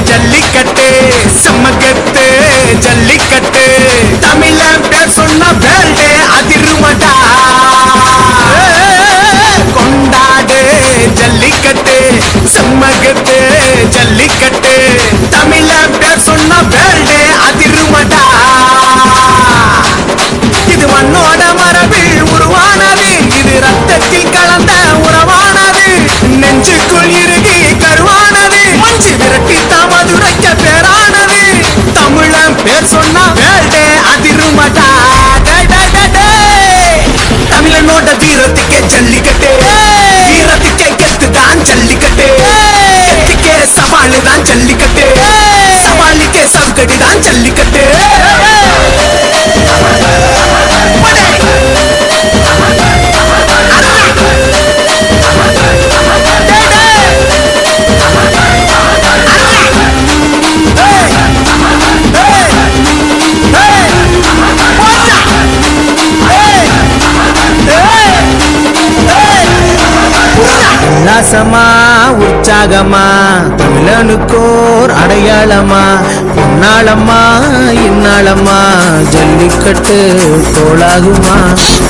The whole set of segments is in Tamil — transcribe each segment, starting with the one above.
ஜல்லிக்கட்டு செம்மக்கட்டு ஜல்லிக்கட்டு. தமிழ உல்லாசமா உற்சாகமா தமிழனுக்கோர் அடையாளமா பொன்னாளம்மா இந்நாளம்மா ஜல்லிக்கட்டு கோலாகுமா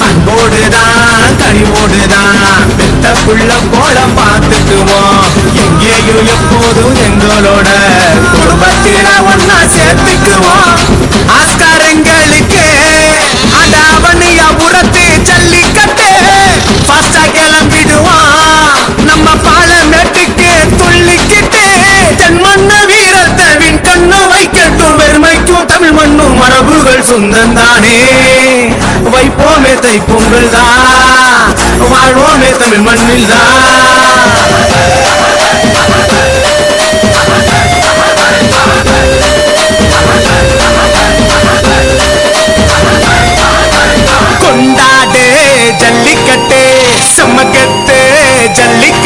அன்போடுதான் கனிவோடுதான் பெத்த புள்ள போல பார்த்துக்குவோம். எங்கேயும் எப்போதும் எங்களோட குடும்பத்தில ஒன்னா சேர்த்துக்குவோம். ஆஸ்காரங்களுக்கு மரபுகள் சொந்தம் தானே வைப்போமே தை பொங்கல் தான் வாழ்வோமே தமிழ் மண்ணில் தான் கொண்டாடு ஜல்லிக்கட்டு செம்மக்கட்டு ஜல்லிக்கட்டு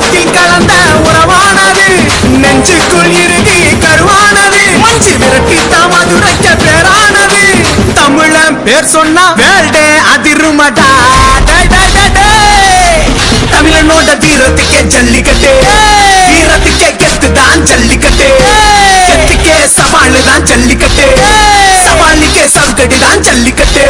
ரத்தத்தில் கலந்த உறவானது. நெஞ்சுக்குள் இறுகி கருவானது. மஞ்சு விரட்டி தாமதுரைக்க பேரானது. தமிழன் பேர் சொன்னா வேல்டே அதிருமடா. தமிழனோட வீரத்துக்கே ஜல்லிக்கட்டு. வீரத்துக்கே கெத்து தான் ஜல்லிக்கட்டு. கெத்துக்கே சவாலு தான் ஜல்லிக்கட்டு. சவாலுக்கே சவுக்கடி தான் ஜல்லிக்கட்டு.